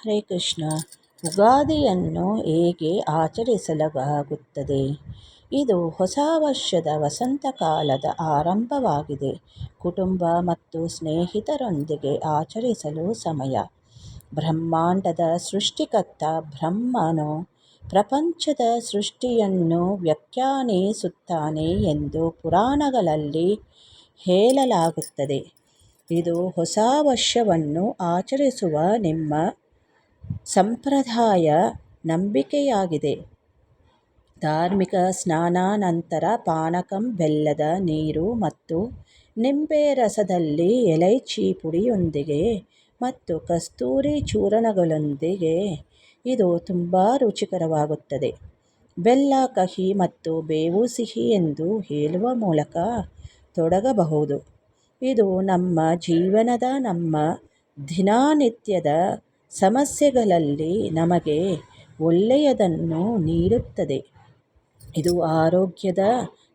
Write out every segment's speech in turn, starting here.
ಹರೇ ಕೃಷ್ಣ, ಉಗಾದಿಯನ್ನು ಹೇಗೆ ಆಚರಿಸಲಾಗುತ್ತದೆ? ಇದು ಹೊಸ ವರ್ಷದ ವಸಂತಕಾಲದ ಆರಂಭವಾಗಿದೆ. ಕುಟುಂಬ ಮತ್ತು ಸ್ನೇಹಿತರೊಂದಿಗೆ ಆಚರಿಸಲು ಸಮಯ. ಬ್ರಹ್ಮಾಂಡದ ಸೃಷ್ಟಿಕರ್ತ ಬ್ರಹ್ಮನು ಪ್ರಪಂಚದ ಸೃಷ್ಟಿಯನ್ನು ವ್ಯಾಖ್ಯಾನಿಸುತ್ತಾನೆ ಎಂದು ಪುರಾಣಗಳಲ್ಲಿ ಹೇಳಲಾಗುತ್ತದೆ. ಇದು ಹೊಸ ವರ್ಷವನ್ನು ಆಚರಿಸುವ ನಿಮ್ಮ ಸಂಪ್ರದಾಯ ನಂಬಿಕೆಯಾಗಿದೆ. ಧಾರ್ಮಿಕ ಸ್ನಾನಾನಂತರ ಪಾನಕಂ ಬೆಲ್ಲದ ನೀರು ಮತ್ತು ನಿಂಬೆ ರಸದಲ್ಲಿ ಎಲೈಚಿ ಪುಡಿಯೊಂದಿಗೆ ಮತ್ತು ಕಸ್ತೂರಿ ಚೂರಣಗಳೊಂದಿಗೆ ಇದು ತುಂಬ ರುಚಿಕರವಾಗುತ್ತದೆ. ಬೆಲ್ಲ, ಕಹಿ ಮತ್ತು ಬೇವು ಸಿಹಿ ಎಂದು ಹೇಳುವ ಮೂಲಕ ತೊಡಗಬಹುದು. ಇದು ನಮ್ಮ ಜೀವನದ ನಮ್ಮ ದಿನನಿತ್ಯದ ಸಮಸ್ಯೆಗಳಲ್ಲಿ ನಮಗೆ ಒಳ್ಳೆಯದನ್ನು ನೀಡುತ್ತದೆ. ಇದು ಆರೋಗ್ಯದ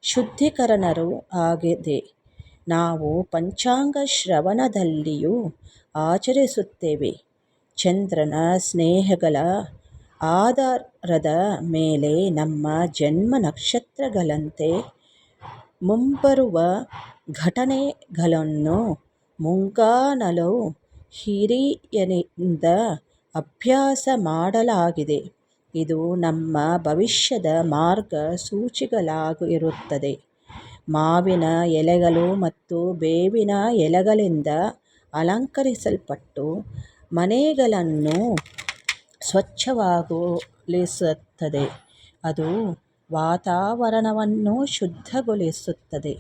ಶುದ್ಧೀಕರಣರು ಆಗಿದೆ. ನಾವು ಪಂಚಾಂಗ ಶ್ರವಣದಲ್ಲಿಯೂ ಆಚರಿಸುತ್ತೇವೆ. ಚಂದ್ರನ ಸ್ನೇಹಗಳ ಆಧಾರದ ಮೇಲೆ ನಮ್ಮ ಜನ್ಮ ನಕ್ಷತ್ರಗಳಂತೆ ಮುಂಬರುವ ಘಟನೆಗಳನ್ನು ಮುಂಗಾಣಲು ಹಿರಿಯರಿಂದ ಅಭ್ಯಾಸ ಮಾಡಲಾಗಿದೆ. ಇದು ನಮ್ಮ ಭವಿಷ್ಯದ ಮಾರ್ಗಸೂಚಿಗಳಾಗಿರುತ್ತದೆ ಮಾವಿನ ಎಲೆಗಳು ಮತ್ತು ಬೇವಿನ ಎಲೆಗಳಿಂದ ಅಲಂಕರಿಸಲ್ಪಟ್ಟು ಮನೆಗಳನ್ನು ಸ್ವಚ್ಛವಾಗಿಸುತ್ತದೆ ಅದು ವಾತಾವರಣವನ್ನು ಶುದ್ಧಗೊಳಿಸುತ್ತದೆ.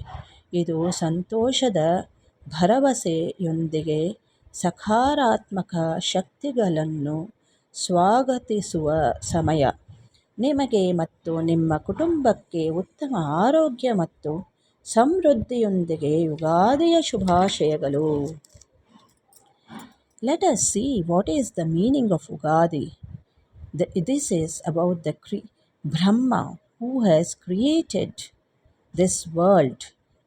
ಇದು ಸಂತೋಷದ ಭರವಸೆಯೊಂದಿಗೆ ಸಕಾರಾತ್ಮಕ ಶಕ್ತಿಗಳನ್ನು ಸ್ವಾಗತಿಸುವ ಸಮಯ ನಿಮಗೆ ಮತ್ತು ನಿಮ್ಮ ಕುಟುಂಬಕ್ಕೆ ಉತ್ತಮ ಆರೋಗ್ಯ ಮತ್ತು ಸಮೃದ್ಧಿಯೊಂದಿಗೆ ಯುಗಾದಿಯ ಶುಭಾಶಯಗಳು Let us see what is the meaning of Ugadi. The this is about the cre- Brahma who has created this world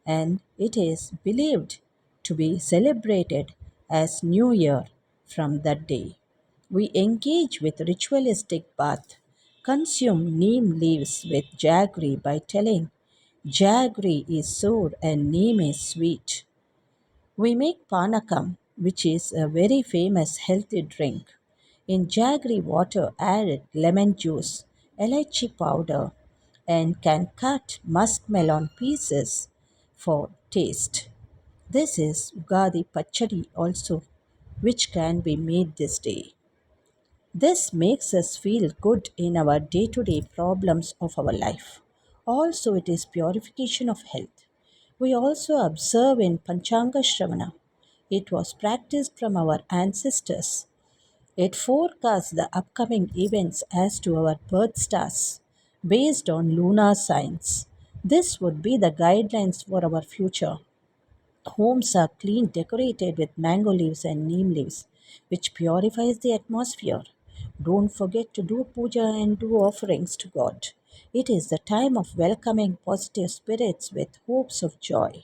and it is believed to be celebrated as New Year from that day. We engage with ritualistic bath, consume neem leaves with jaggery by telling jaggery is sour and neem is sweet. We make panakam, which is a very famous healthy drink. In jaggery water, add lemon juice, elaichi powder, and can cut muskmelon pieces for taste. This is Ugadi Pachadi also, which can be made this day. This makes us feel good in our day to day problems of our life. Also, it is purification of health. We also observe in Panchanga Shravana. It was practiced from our ancestors. It forecasts the upcoming events as to our birth stars based on lunar signs. This would be the guidelines for our future. Homes are clean, decorated with mango leaves and neem leaves, which purifies the atmosphere. Don't forget to do puja and do offerings to God. It is the time of welcoming positive spirits with hopes of joy.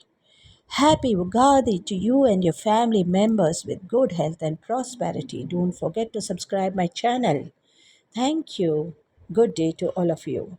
Happy Ugadi to you and your family members with good health and prosperity. Don't forget to subscribe my channel. Thank you. Good day to all of you.